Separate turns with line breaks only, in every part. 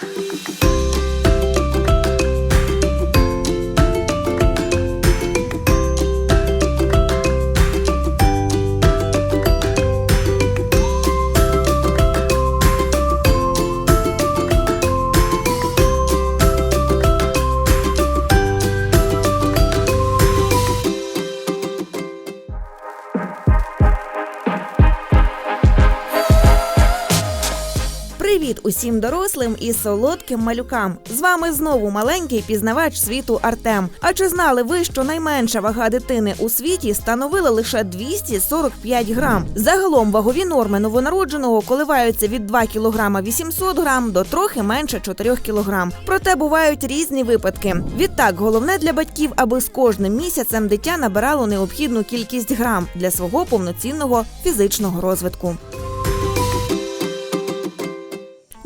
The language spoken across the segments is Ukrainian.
Bye. Привіт усім дорослим і солодким малюкам. З вами знову маленький пізнавач світу Артем. А чи знали ви, що найменша вага дитини у світі становила лише 245 грам? Загалом вагові норми новонародженого коливаються від 2 кг 800 грам до трохи менше 4 кг. Проте бувають різні випадки. Відтак, головне для батьків, аби з кожним місяцем дитя набирало необхідну кількість грам для свого повноцінного фізичного розвитку.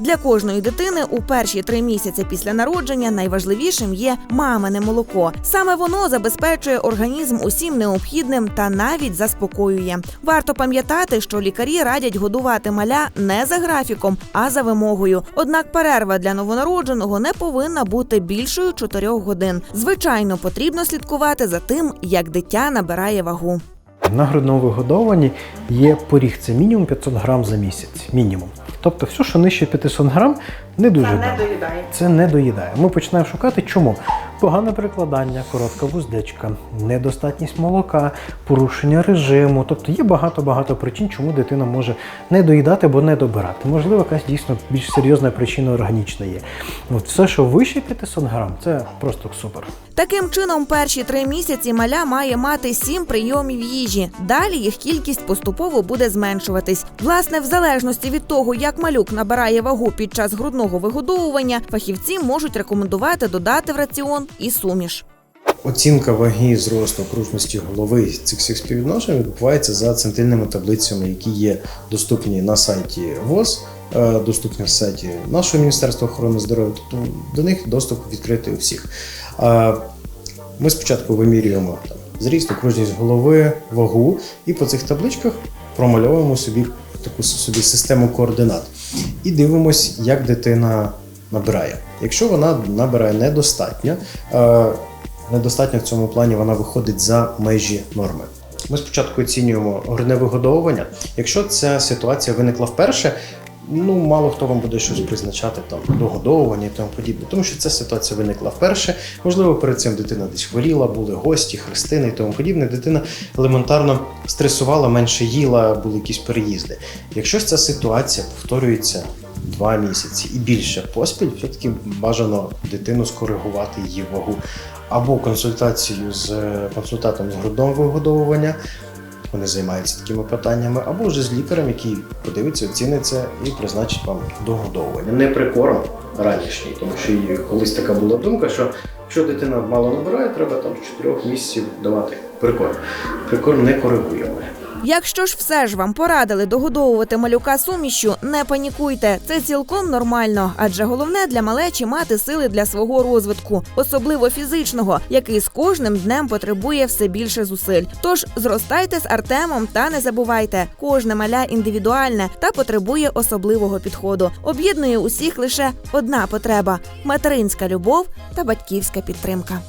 Для кожної дитини у перші три місяці після народження найважливішим є мамине молоко. Саме воно забезпечує організм усім необхідним та навіть заспокоює. Варто пам'ятати, що лікарі радять годувати маля не за графіком, а за вимогою. Однак перерва для новонародженого не повинна бути більшою 4 годин. Звичайно, потрібно слідкувати за тим, як дитя набирає вагу.
На грудному вигодовуванні є поріг, це мінімум 500 грам за місяць. Мінімум. Тобто, все, що нижче 500 грам, не дуже добре. Це не доїдає. Ми починаємо шукати, чому погане перекладання, коротка вуздечка, недостатність молока, порушення режиму. Тобто є багато-багато причин, чому дитина може не доїдати або не добирати. Можливо, якась дійсно більш серйозна причина органічна є. От все, що вище 500 грам, це просто супер.
Таким чином, перші три місяці маля має мати сім прийомів їжі. Далі їх кількість поступово буде зменшуватись. Власне, в залежності від того, як малюк набирає вагу під час грудного вигодовування, фахівці можуть рекомендувати додати в раціон і суміш.
Оцінка ваги зросту окружності голови цих всіх співвідношень відбувається за центильними таблицями, які є доступні на сайті ВОЗ, е, доступні на сайті нашого Міністерства охорони здоров'я. Тобто до них доступ відкритий у всіх. Ми спочатку вимірюємо там, зріст, окружність голови, вагу, і по цих табличках промальовуємо собі таку собі систему координат і дивимось, як дитина набирає. Якщо вона набирає недостатньо, е, недостатньо в цьому плані вона виходить за межі норми. Ми спочатку оцінюємо грудне вигодовування. Якщо ця ситуація виникла вперше, ну мало хто вам буде щось призначати там догодовування і тому подібне, тому що ця ситуація виникла вперше. Можливо, перед цим дитина десь хворіла, були гості, хрестини і тому подібне. Дитина елементарно стресувала, менше їла, були якісь переїзди. Якщо ця ситуація повторюється два місяці і більше поспіль, все-таки бажано дитину скоригувати її вагу або консультацію з е, консультантом з грудного вигодовування. Вони займаються такими питаннями, або вже з лікарем, який подивиться, оцінить це і призначить вам догодовування. Не прикорм ранішній, тому що колись така була думка, що якщо дитина мало набирає, треба там з 4 місяців давати прикорм. Прикорм не коригуємо.
Якщо ж все ж вам порадили догодовувати малюка сумішю, не панікуйте. Це цілком нормально, адже головне для малечі мати сили для свого розвитку, особливо фізичного, який з кожним днем потребує все більше зусиль. Тож зростайте з Артемом та не забувайте, кожне маля індивідуальне та потребує особливого підходу. Об'єднує усіх лише одна потреба материнська любов та батьківська підтримка.